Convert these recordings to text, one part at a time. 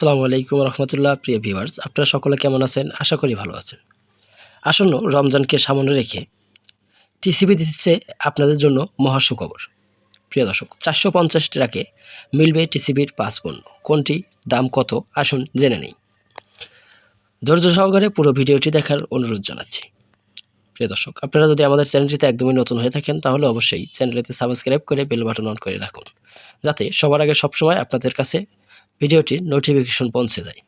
আসসালামু আলাইকুম রহমতুল্লাহ, প্রিয় ভিউয়ার্স, আপনারা সকলে কেমন আছেন? আশা করি ভালো আছেন। আসন্ন রমজানকে সামনে রেখে টিসিবি দিচ্ছে আপনাদের জন্য মহা সুখবর প্রিয় দর্শক, চারশো পঞ্চাশ টাকাকে মিলবে টিসিবির পাঁচ পণ্য। কোনটি, দাম কত, আসুন জেনে নেই। ধৈর্য সহকারে পুরো ভিডিওটি দেখার অনুরোধ জানাচ্ছি। প্রিয় দর্শক, আপনারা যদি আমাদের চ্যানেলটিতে একদমই নতুন হয়ে থাকেন, তাহলে অবশ্যই চ্যানেলটিতে সাবস্ক্রাইব করে বেল বাটন অন করে রাখুন। যাতে সবার আগে সবসময় আপনাদের কাছে ভিডিওটির নোটিফিকেশন পৌঁছে যায়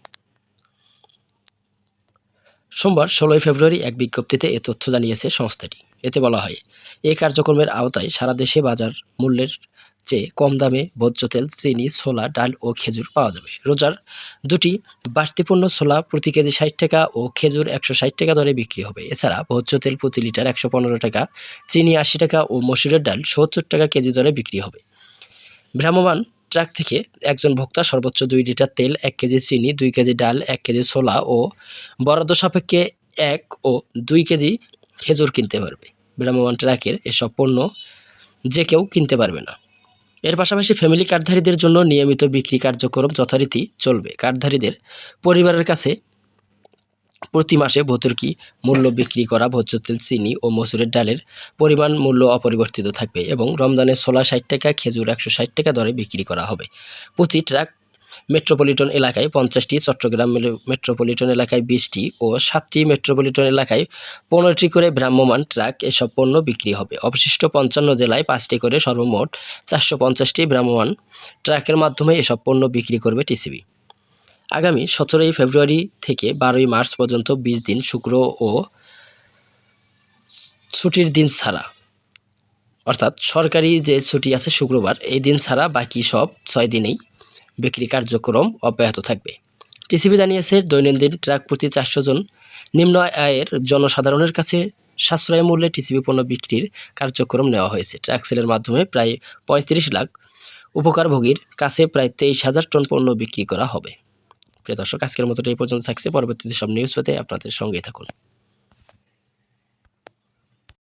সোমবার ষোলোই ফেব্রুয়ারি এক বিজ্ঞপ্তিতে এ তথ্য জানিয়েছে সংস্থাটি। এতে বলা হয় এই কার্যক্রমের আওতায় সারা দেশে বাজার মূল্যের চেয়ে কম দামে ভোজ্য তেল, চিনি, ছোলা, ডাল ও খেজুর পাওয়া যাবে। রোজার দুটি বাড়তিপূর্ণ ছোলা প্রতি কেজি ষাট টাকা ও খেজুর একশো ষাট টাকা দরে বিক্রি হবে। এছাড়া ভোজ্য তেল প্রতি লিটার একশো পনেরো টাকা, চিনি আশি টাকা ও মসুরের ডাল সত্তর টাকা কেজি দরে বিক্রি হবে। ভ্রাম্যমাণ ট্রাক থেকে একজন ভোক্তা সর্বোচ্চ দুই লিটার তেল, এক কেজি চিনি, দুই কেজি ডাল, এক কেজি ছোলা ও বরাদ্দ সাপেক্ষে এক ও দুই কেজি খেজুর কিনতে পারবে। ভ্রাম্যমাণ ট্রাকের এসব পণ্য যে কেউ কিনতে পারবে না। এর পাশাপাশি ফ্যামিলি কার্ডধারীদের জন্য নিয়মিত বিক্রি কার্যক্রম যথারীতি চলবে। কার্ডধারীদের পরিবারের কাছে প্রতি মাসে ভর্তুকি মূল্য বিক্রি করা ভোজ্য তেল চিনি ও মসুরের ডালের পরিমাণ মূল্য অপরিবর্তিত থাকবে এবং রমজানের ছোলা ষাট টাকা, খেজুর একশো ষাট টাকা দরে বিক্রি করা হবে। প্রতি ট্রাক মেট্রোপলিটন এলাকায় পঞ্চাশটি, চট্টগ্রাম মেট্রোপলিটন এলাকায় বিশটি ও সাতটি মেট্রোপলিটন এলাকায় পনেরোটি করে ভ্রাম্যমান ট্রাক এসব পণ্য বিক্রি হবে। অবশিষ্ট পঞ্চান্ন জেলায় পাঁচটি করে সর্বমোট চারশো পঞ্চাশটি ভ্রাম্যমান ট্রাকের মাধ্যমে এসব পণ্য বিক্রি করবে টিসিবি। আগামী সতেরোই ফেব্রুয়ারি থেকে বারোই মার্চ পর্যন্ত বিশ দিন শুক্র ও ছুটির দিন ছাড়া। অর্থাৎ সরকারি যে ছুটি আছে শুক্রবার, এই দিন ছাড়া বাকি সব ছয় দিনেই বিক্রি কার্যক্রম অব্যাহত থাকবে। টিসিবি জানিয়েছে, দৈনন্দিন ট্রাক প্রতি চারশো জন নিম্ন আয়ের জনসাধারণের কাছে সাশ্রয় মূল্যে টিসিবি পণ্য বিক্রির কার্যক্রম নেওয়া হয়েছে। ট্রাক সেলের মাধ্যমে প্রায় পঁয়ত্রিশ লাখ উপকারভোগীর কাছে প্রায় তেইশ হাজার টন পণ্য বিক্রি করা হবে। প্রিয় দর্শক আজকের মতো এই পর্যন্ত থাকছে। পরবর্তীতে সব নিউজ পেতে আপনাদের সঙ্গেই থাকুন।